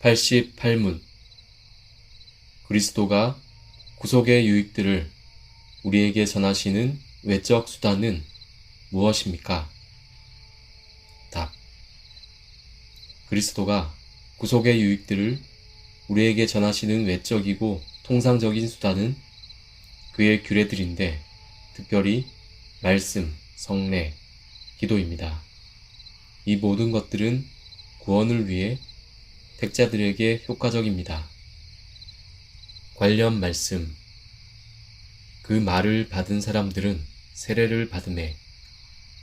88문 그리스도가 구속의 유익들을 우리에게 전하시는 외적 수단은 무엇입니까? 답. 그리스도가 구속의 유익들을 우리에게 전하시는 외적이고 통상적인 수단은 그의 규례들인데 특별히 말씀, 성례, 기도입니다. 이 모든 것들은 구원을 위해 택자들에게 효과적입니다. 관련 말씀 그 말을 받은 사람들은 세례를 받음에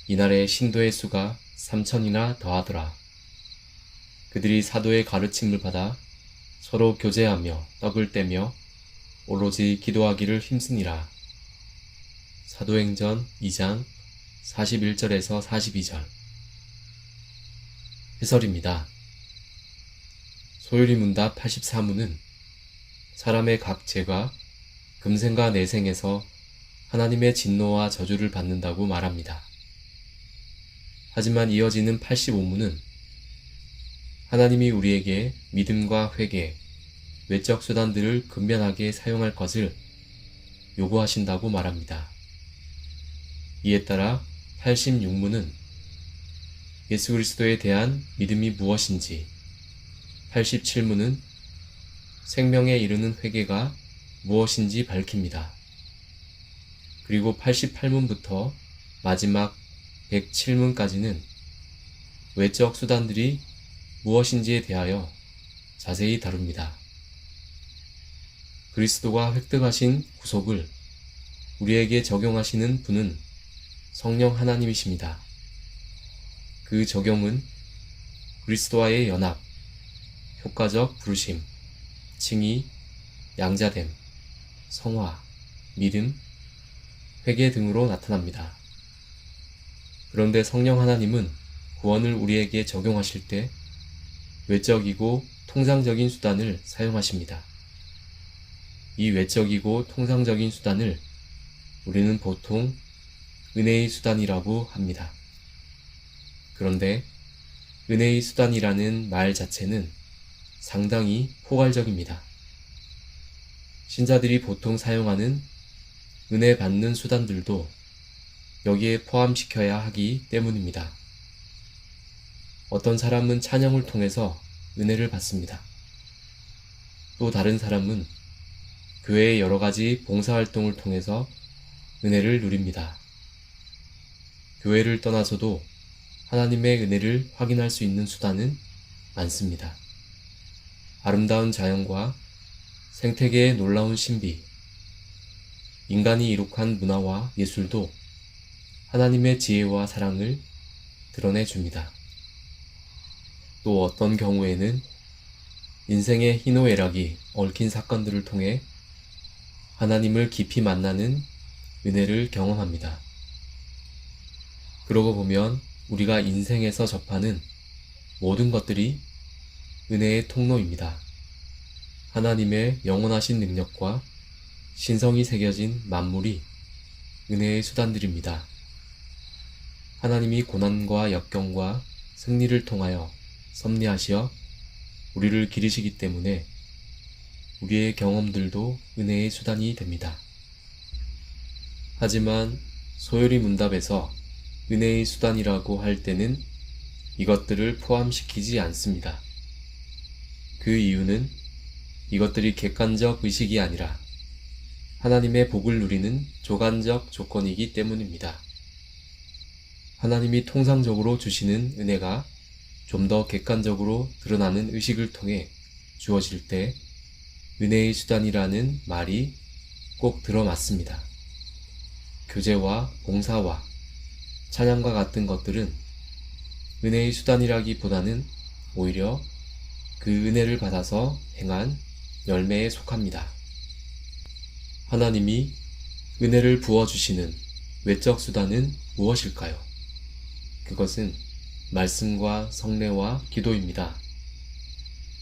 이날의 신도의 수가 3천이나 더하더라. 그들이 사도의 가르침을 받아 서로 교제하며 떡을 떼며 오로지 기도하기를 힘쓰니라. 사도행전 2장 41절에서 42절 해설입니다. 소율이 문답 84문은 사람의 각 죄가 금생과 내생에서 하나님의 진노와 저주를 받는다고 말합니다. 하지만 이어지는 85문은 하나님이 우리에게 믿음과 회개, 외적 수단들을 근면하게 사용할 것을 요구하신다고 말합니다. 이에 따라 86문은 예수 그리스도에 대한 믿음이 무엇인지, 87문은 생명에 이르는 회개가 무엇인지 밝힙니다. 그리고 88문부터 마지막 107문까지는 외적 수단들이 무엇인지에 대하여 자세히 다룹니다. 그리스도가 획득하신 구속을 우리에게 적용하시는 분은 성령 하나님이십니다. 그 적용은 그리스도와의 연합, 효과적 부르심, 칭의, 양자됨, 성화, 믿음, 회개 등으로 나타납니다. 그런데 성령 하나님은 구원을 우리에게 적용하실 때 외적이고 통상적인 수단을 사용하십니다. 이 외적이고 통상적인 수단을 우리는 보통 은혜의 수단이라고 합니다. 그런데 은혜의 수단이라는 말 자체는 상당히 포괄적입니다. 신자들이 보통 사용하는 은혜 받는 수단들도 여기에 포함시켜야 하기 때문입니다. 어떤 사람은 찬양을 통해서 은혜를 받습니다. 또 다른 사람은 교회의 여러 가지 봉사활동을 통해서 은혜를 누립니다. 교회를 떠나서도 하나님의 은혜를 확인할 수 있는 수단은 많습니다. 아름다운 자연과 생태계의 놀라운 신비, 인간이 이룩한 문화와 예술도 하나님의 지혜와 사랑을 드러내 줍니다. 또 어떤 경우에는 인생의 희노애락이 얽힌 사건들을 통해 하나님을 깊이 만나는 은혜를 경험합니다. 그러고 보면 우리가 인생에서 접하는 모든 것들이 은혜의 통로입니다. 하나님의 영원하신 능력과 신성이 새겨진 만물이 은혜의 수단들입니다. 하나님이 고난과 역경과 승리를 통하여 섭리하시어 우리를 기르시기 때문에 우리의 경험들도 은혜의 수단이 됩니다. 하지만 소요리 문답에서 은혜의 수단이라고 할 때는 이것들을 포함시키지 않습니다. 그 이유는 이것들이 객관적 의식이 아니라 하나님의 복을 누리는 조간적 조건이기 때문입니다. 하나님이 통상적으로 주시는 은혜가 좀 더 객관적으로 드러나는 의식을 통해 주어질 때 은혜의 수단이라는 말이 꼭 들어맞습니다. 교제와 봉사와 찬양과 같은 것들은 은혜의 수단이라기보다는 오히려 그 은혜를 받아서 행한 열매에 속합니다. 하나님이 은혜를 부어주시는 외적 수단은 무엇일까요? 그것은 말씀과 성례와 기도입니다.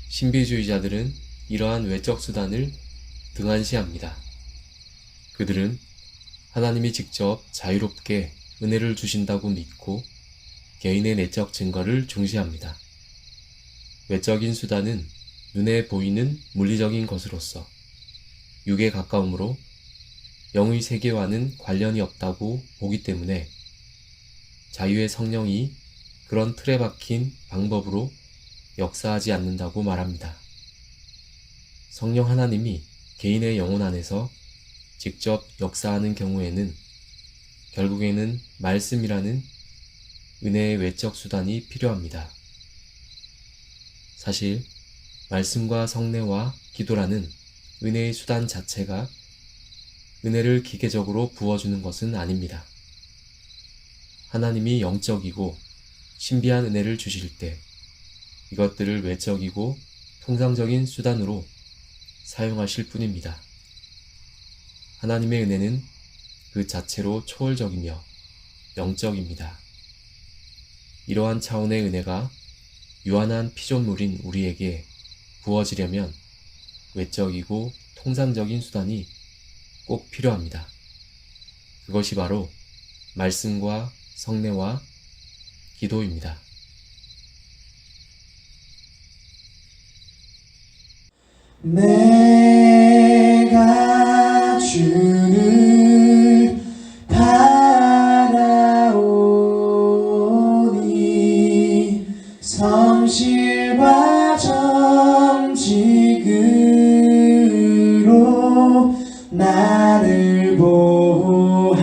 신비주의자들은 이러한 외적 수단을 등한시합니다. 그들은 하나님이 직접 자유롭게 은혜를 주신다고 믿고 개인의 내적 증거를 중시합니다. 외적인 수단은 눈에 보이는 물리적인 것으로서 육에 가까우므로 영의 세계와는 관련이 없다고 보기 때문에 자유의 성령이 그런 틀에 박힌 방법으로 역사하지 않는다고 말합니다. 성령 하나님이 개인의 영혼 안에서 직접 역사하는 경우에는 결국에는 말씀이라는 은혜의 외적 수단이 필요합니다. 사실 말씀과 성례와 기도라는 은혜의 수단 자체가 은혜를 기계적으로 부어주는 것은 아닙니다. 하나님이 영적이고 신비한 은혜를 주실 때 이것들을 외적이고 통상적인 수단으로 사용하실 뿐입니다. 하나님의 은혜는 그 자체로 초월적이며 영적입니다. 이러한 차원의 은혜가 유한한 피조물인 우리에게 부어지려면 외적이고 통상적인 수단이 꼭 필요합니다. 그것이 바로 말씀과 성례와 기도입니다. 내가 주 나를 보호하소서.